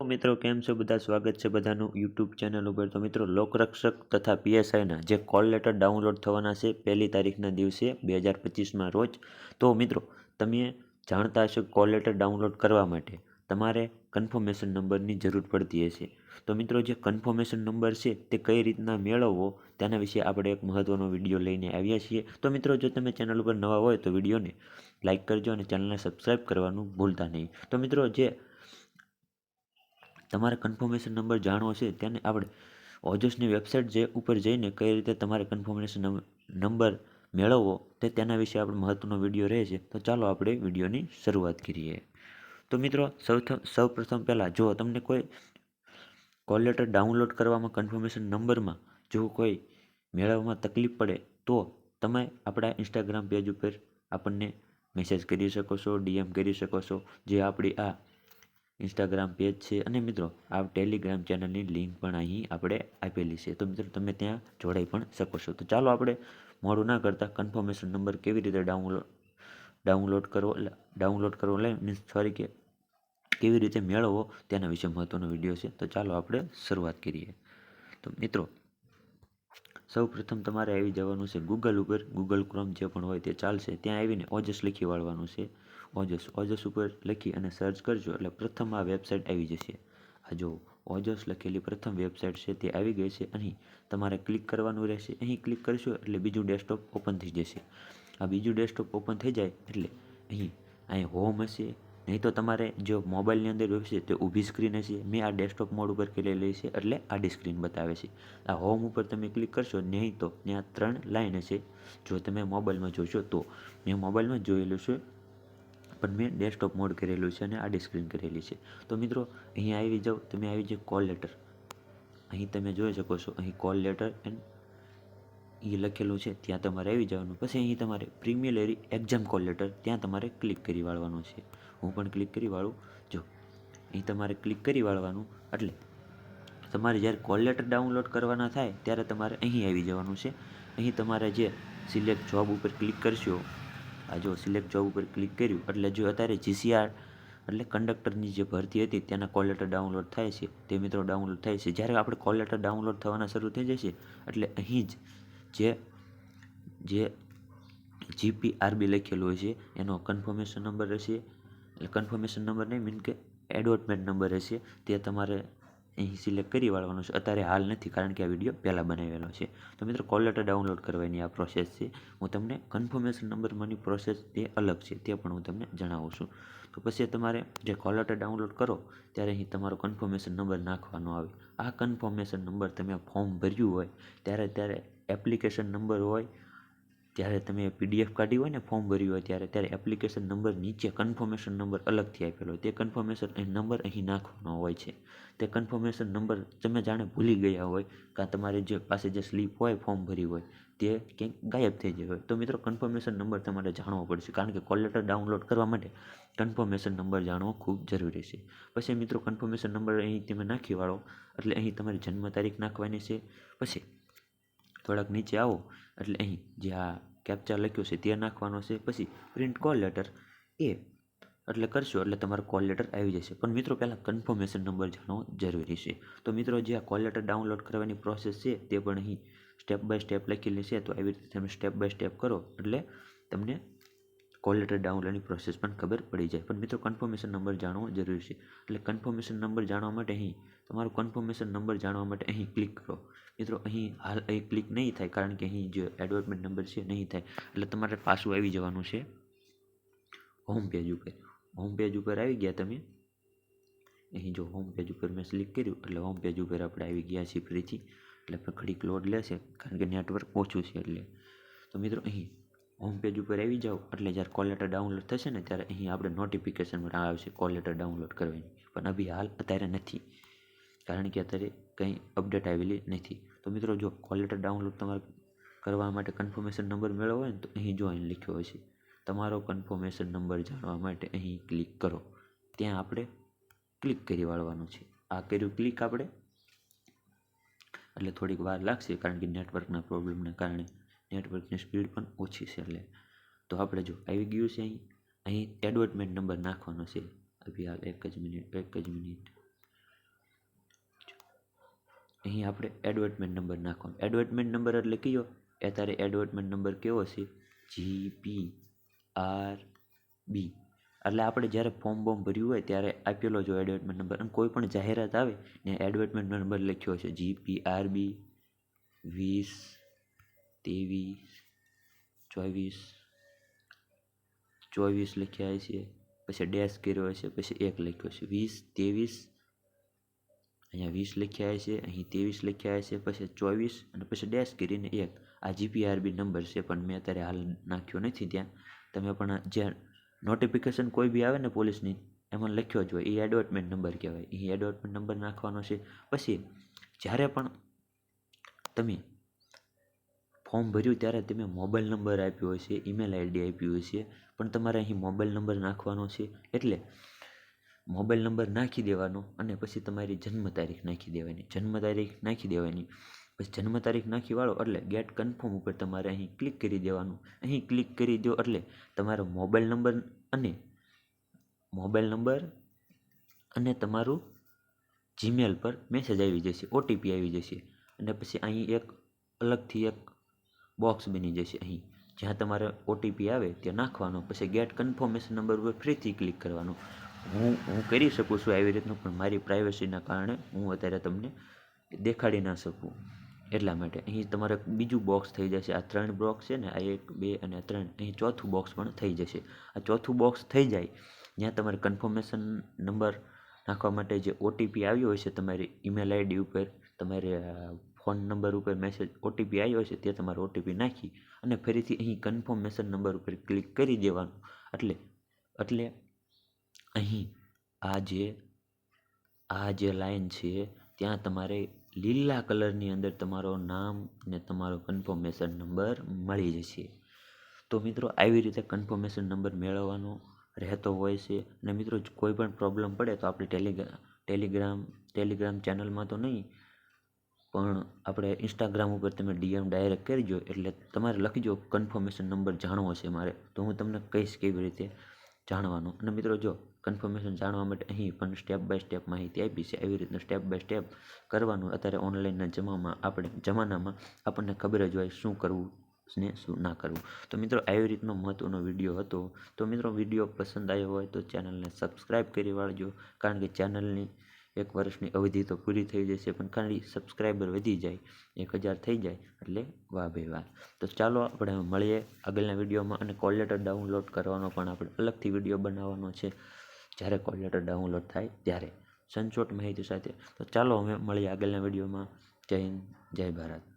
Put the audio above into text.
મિત્રો, કેમ છો? બધા સ્વાગત છે બધાનું યુટ્યુબ ચેનલ ઉપર. તો મિત્રો, લોકરક્ષક તથા પીએસઆઈના જે કોલ લેટર ડાઉનલોડ થવાના છે પહેલી તારીખના દિવસે બે હજાર પચીસમાં રોજ, તો મિત્રો, તમે જાણતા હશો કોલ લેટર ડાઉનલોડ કરવા માટે તમારે કન્ફર્મેશન નંબરની જરૂર પડતી હશે. તો મિત્રો, જે કન્ફર્મેશન નંબર છે તે કઈ રીતના મેળવવો તેના વિશે આપણે એક મહત્ત્વનો વીડિયો લઈને આવ્યા છીએ. તો મિત્રો, જો તમે ચેનલ ઉપર નવા હોય તો વિડીયોને લાઇક કરજો અને ચેનલને સબસ્ક્રાઈબ કરવાનું ભૂલતા નહીં. તો મિત્રો, જે તમારે કન્ફર્મેશન નંબર જાણવો છે, તેને આપણે ઓજસની વેબસાઇટ જે ઉપર જઈને કઈ રીતે તમારે કન્ફર્મેશન નંબર મેળવવો, તે તેના વિશે આપણે મહત્ત્વનો વીડિયો રહે છે. તો ચાલો આપણે વિડીયોની શરૂઆત કરીએ. તો મિત્રો સૌ સૌ પ્રથમ પહેલાં, જો તમને કોઈ કોલ લેટર ડાઉનલોડ કરવામાં કન્ફર્મેશન નંબરમાં જો કોઈ મેળવવામાં તકલીફ પડે, તો તમે આપણા ઇન્સ્ટાગ્રામ પેજ ઉપર આપણને મેસેજ કરી શકો છો ડીએમ કરી શકો છો, જે આપણી આ ઇન્સ્ટાગ્રામ પેજ છે. અને મિત્રો, આ ટેલિગ્રામ ચેનલની લિંક પણ અહીં આપણે આપેલી છે. તો મિત્રો, તમે ત્યાં જોડાઈ પણ શકો છો. તો ચાલો આપણે મોડું ના કરતાં કન્ફર્મેશન નંબર કેવી રીતે ડાઉનલોડ ડાઉનલોડ કરવો ડાઉનલોડ કરવો એટલે મીન્સ સોરી કે કેવી રીતે મેળવવો તેના વિશે મહત્ત્વનો વીડિયો છે. તો ચાલો આપણે શરૂઆત કરીએ. તો મિત્રો સૌ પ્રથમ તમારે આવી જવાનું છે ગૂગલ ઉપર. ગૂગલ ક્રોમ જે પણ હોય તે ચાલશે. ત્યાં આવીને ઓજસ લખી વાળવાનું છે. ઓજસ ઓજસ ઉપર લખી અને સર્ચ કરજો. એટલે પ્રથમ આ વેબસાઇટ આવી જશે. આ જો ઓજસ લખેલી પ્રથમ વેબસાઇટ છે તે આવી ગઈ છે. અહીં તમારે ક્લિક કરવાનું રહેશે. અહીં ક્લિક કરશો એટલે બીજું ડેસ્કટોપ ઓપન થઈ જશે. આ બીજું ડેસ્કટોપ ઓપન થઈ જાય એટલે અહીં અહીં હોમ હશે. નહીં તો તમારે જો મોબાઈલની અંદર હશે તો ઊભી સ્ક્રીન હશે. મેં આ ડેસ્કટોપ મોડ ઉપર કરેલી છે એટલે આડી સ્ક્રીન બતાવે છે. આ હોમ ઉપર તમે ક્લિક કરશો નહીં તો ત્યાં ત્રણ લાઈન હશે. જો તમે મોબાઈલમાં જોશો તો. મેં મોબાઈલમાં જોયેલું છે. પણ મેં ડેસ્કટોપ મોડ કરેલું છે અને આડી સ્ક્રીન કરેલી છે. તો મિત્રો, અહીં આવી જાઓ, તમે આવી જાઓ કોલ લેટર અહીં તમે જોઈ શકો છો, અહીં કોલ લેટર એન્ડ એ લખેલું છે, ત્યાં તમારે આવી જવાનું. પછી અહીં તમારે પ્રીમિયલરી એક્ઝામ કોલ લેટર ત્યાં તમારે ક્લિક કરી વાળવાનું છે. હું પણ ક્લિક કરી વાળું. જો, અહીં તમારે ક્લિક કરી વાળવાનું, એટલે તમારે જ્યારે કોલ લેટર ડાઉનલોડ કરવાના થાય, ત્યારે તમારે અહીં આવી જવાનું છે. અહીં તમારે જે સિલેક્ટ જોબ ઉપર ક્લિક કરશો આ જો સિલેક્ટ જોબ ઉપર ક્લિક કર્યું, એટલે જો અત્યારે જીસીઆર એટલે કંડક્ટરની જે ભરતી હતી, તેના કોલ લેટર ડાઉનલોડ થાય છે, તે મિત્રો ડાઉનલોડ થાય છે. જ્યારે આપણે કોલ લેટર ડાઉનલોડ થવાના શરૂ થઈ જશે, એટલે અહીં જ જે જે જીપીઆરબી લખેલું હોય છે, એનો કન્ફર્મેશન નંબર હશે એટલે કન્ફર્મેશન નંબર નહીં મીન કે એડવર્ટમેન્ટ નંબર હશે તે તમારે અહીં સિલેક્ટ કરી વાળવાનો છે. અત્યારે હાલ નથી, કારણ કે આ વીડિયો પહેલાં બનાવેલો છે. તો મિત્રો કોલ લેટર ડાઉનલોડ કરવાની આ પ્રોસેસ છે. હું તમને કન્ફર્મેશન નંબરમાંની પ્રોસેસ એ અલગ છે, તે પણ હું તમને જણાવું છું. તો પછી તમારે જે કોલ લેટર ડાઉનલોડ કરો, ત્યારે અહીં તમારો કન્ફર્મેશન નંબર નાખવાનો આવે. આ કન્ફર્મેશન નંબર તમે ફોર્મ ભર્યું હોય, ત્યારે ત્યારે એપ્લિકેશન નંબર હોય ત્યારે તમે પીડીએફ કાઢી હોય ને ફોર્મ ભર્યું હોય ત્યારે ત્યારે એપ્લિકેશન નંબર નીચે કન્ફર્મેશન નંબર અલગથી આપેલો હોય. તે કન્ફર્મેશન નંબર અહીં નાખવાનો હોય છે. તે કન્ફર્મેશન નંબર તમે જાણે ભૂલી ગયા હોય કાં તમારી જે પાસે જે સ્લીપ હોય ફોર્મ ભરી હોય, તે ક્યાંક ગાયબ થઈ જાય હોય. તો મિત્રો કન્ફર્મેશન નંબર તમારે જાણવો પડશે. કારણ કે કોલ લેટર ડાઉનલોડ કરવા માટે કન્ફર્મેશન નંબર જાણવો ખૂબ જરૂરી છે. પછી મિત્રો કન્ફર્મેશન નંબર અહીં તમે નાખી વાળો. એટલે અહીં તમારી જન્મ તારીખ નાખવાની છે. પછી થોડાક નીચે આવો. એટલે અહીં જે આ કેપ્ચા લખ્યો છે તે નાખવાનો છે. પછી પ્રિન્ટ કોલ લેટર એ એટલે કરશો એટલે તમારો કોલ લેટર આવી જશે. પણ મિત્રો પહેલાં કન્ફર્મેશન નંબર જાણવો જરૂરી છે. તો મિત્રો જે આ કોલ લેટર ડાઉનલોડ કરવાની પ્રોસેસ છે તે પણ અહીં સ્ટેપ બાય સ્ટેપ લખેલી છે. તો આવી રીતે તમે સ્ટેપ બાય સ્ટેપ કરો એટલે તમને કોલ લેટર ડાઉનલોડની પ્રોસેસ પણ ખબર પડી જાય. પણ મિત્રો કન્ફર્મેશન નંબર જાણવો જરૂરી છે. એટલે કન્ફર્મેશન નંબર જાણવા માટે અહીં, તમારો કન્ફર્મેશન નંબર જાણવા માટે અહીં ક્લિક કરો. મિત્રો, અહીં હાલ અહીં ક્લિક નહીં થાય કારણ કે અહીં જે એડવર્ટમેન્ટ નંબર છે નહીં થાય. એટલે તમારે પાછું આવી જવાનું છે હોમ પેજ ઉપર. હોમ પેજ ઉપર આવી ગયા તમે. અહીં જો હોમ પેજ ઉપર મેં ક્લિક કર્યું, એટલે હોમ પેજ ઉપર આપણે આવી ગયા છીએ ફરીથી. એટલે આપણે ઘડીક લોડ લેશે કારણ કે નેટવર્ક ઓછું છે એટલે. તો મિત્રો, અહીં હોમ પેજ ઉપર આવી જાઓ, એટલે જ્યારે કોલ લેટર ડાઉનલોડ થશે ને, ત્યારે અહીં આપણે નોટિફિકેશન પણ આવશે કોલ લેટર ડાઉનલોડ કરવાની. પણ અભી હાલ અત્યારે નથી. કારણ કે અત્યારે કંઈ અપડેટ આવેલી નથી. તો મિત્રો, જો કોલ લેટર ડાઉનલોડ તમારે કરવા માટે કન્ફર્મેશન નંબર મેળવવો હોય ને, તો અહીં જો અહીં લખ્યો હશે. તમારો કન્ફર્મેશન નંબર જાણવા માટે અહીં ક્લિક કરો. ત્યાં આપણે ક્લિક કરી વાળવાનું છે. આ કર્યું ક્લિક આપણે. એટલે થોડીક વાર લાગશે, કારણ કે નેટવર્કના પ્રોબ્લેમના કારણે. નેટવર્કની સ્પીડ પણ ઓછી છે એટલે. તો આપણે જો આવી ગયું છે અહીં અહીં એડવર્ટમેન્ટ નંબર નાખવાનો છે. અભી હાલ એક જ મિનિટ એક જ મિનિટ અહીં આપણે એડવર્ટમેન્ટ નંબર નાખવાનો. એડવર્ટમેન્ટ નંબર એટલે કયો? એ તારે એડવર્ટમેન્ટ નંબર કેવો છે? જી પી આર બી એટલે આપણે જ્યારે ફોર્મ બોર્મ ભર્યું હોય ત્યારે આપેલો જો એડવર્ટમેન્ટ નંબર અને કોઈ પણ જાહેરાત આવે ને એડવર્ટમેન્ટ નંબર લખ્યો છે જી પી આર બી વીસ ત્રેવીસ, ચોવીસ ચોવીસ લખ્યા છે, પછી ડેશ કર્યો છે, પછી એક લખ્યો છે. વીસ, ત્રેવીસ, અહીંયા વીસ લખ્યા છે, અહીં ત્રેવીસ લખ્યા છે, પછી ચોવીસ અને પછી ડેશ કરીને એક. આ જીપીઆરબી નંબર છે, પણ મેં અત્યારે હાલ નાખ્યો નથી ત્યાં. તમે પણ જે નોટિફિકેશન કોઈ બી આવે ને પોલીસની, એમાં લખ્યો જ હોય. એ એડવર્ટમેન્ટ નંબર કહેવાય. એ એડવર્ટમેન્ટ નંબર નાખવાનો છે. પછી જ્યારે પણ તમે ફોર્મ ભર્યું ત્યારે તમે મોબાઈલ નંબર આપ્યો હશે, ઈમેલ આઈડી આપ્યું હશે, પણ તમારે અહીં મોબાઈલ નંબર નાખવાનો છે. એટલે મોબાઈલ નંબર નાખી દેવાનો અને પછી તમારી જન્મ તારીખ નાખી દેવાની. જન્મ તારીખ નાખી દેવાની. પછી જન્મ તારીખ નાખી વાળો એટલે ગેટ કન્ફર્મ ઉપર તમારે અહીં ક્લિક કરી દેવાનું. અહીં ક્લિક કરી દો એટલે તમારો મોબાઈલ નંબર અને મોબાઈલ નંબર અને તમારું જીમેલ પર મેસેજ આવી જશે ઓટીપી આવી જશે. અને પછી અહીં એક અલગથી એક બોક્સ બની જશે અહીં. જ્યાં તમારે ઓટીપી આવે, ત્યાં નાખવાનો, પછી ગેટ કન્ફર્મેશન નંબર ઉપર ફરીથી ક્લિક કરવાનું. હું હું કરી શકું છું આવી રીતનું, પણ મારી પ્રાઇવસીના કારણે હું અત્યારે તમને દેખાડી ના શકું. એટલા માટે અહીં તમારે બીજું બોક્સ થઈ જશે. આ ત્રણ બોક્સ છે ને, આ એક, બે અને ત્રણ, અહીં ચોથું બોક્સ પણ થઈ જશે. આ ચોથું બોક્સ થઈ જાય, જ્યાં તમારે કન્ફર્મેશન નંબર નાખવા માટે જે ઓટીપી આવ્યો હશે તમારી ઈમેલ આઈડી ઉપર, તમારે ફોન નંબર ઉપર મેસેજ ઓટીપી આવ્યો છે તે તમારો ઓટીપી નાખી અને ફરીથી અહીં કન્ફર્મેશન નંબર ઉપર ક્લિક કરી દેવાનું. એટલે એટલે અહીં આ જે આ જે લાઈન છે, ત્યાં તમારે લીલા કલરની અંદર તમારો નામ ને તમારો કન્ફર્મેશન નંબર મળી જશે. તો મિત્રો, આવી રીતે કન્ફર્મેશન નંબર મેળવવાનો રહેતો હોય છે. અને મિત્રો, કોઈ પણ પ્રોબ્લેમ પડે તો આપણે ટેલિગ્રામ ટેલિગ્રામ ટેલિગ્રામ ચેનલમાં તો નહીં પણ આપણે ઇન્સ્ટાગ્રામ ઉપર તમે ડીએમ ડાયરેક્ટ કરજો, એટલે તમારે લખજો કન્ફર્મેશન નંબર જાણવો છે મારે, તો હું તમને કહીશ કેવી રીતે જાણવાનું. અને મિત્રો જો કન્ફર્મેશન જાણવા માટે અહીં પણ સ્ટેપ બાય સ્ટેપ માહિતી આપી છે એવી રીતનું સ્ટેપ બાય સ્ટેપ કરવાનું અત્યારે ઓનલાઈનના જમામાં આપણે, જમાનામાં આપણને ખબર જ હોય શું કરવું ને શું ના કરવું. તો મિત્રો આવી રીતનો મહત્ત્વનો વીડિયો હતો, તો મિત્રો વીડિયો પસંદ આવ્યો હોય તો ચેનલને સબસ્ક્રાઈબ કરી વાળજો, કારણ કે ચેનલની એક વર્ષની અવધિ તો પૂરી થઈ જશે, પણ ખાલી સબસ્ક્રાઈબર વધી જાય, એક હજાર થઈ જાય, એટલે વાહ ભાઈ વાહ. તો ચાલો આપણે મળીએ આગળના વિડીયોમાં અને કોલ લેટર ડાઉનલોડ કરવાનો પણ આપણે અલગથી વીડિયો બનાવવાનો છે. જ્યારે કોલ લેટર ડાઉનલોડ થાય ત્યારે. સંચોટ માહિતી સાથે. તો ચાલો અમે મળીએ આગળના વિડીયોમાં. જય હિન્દ, જય ભારત.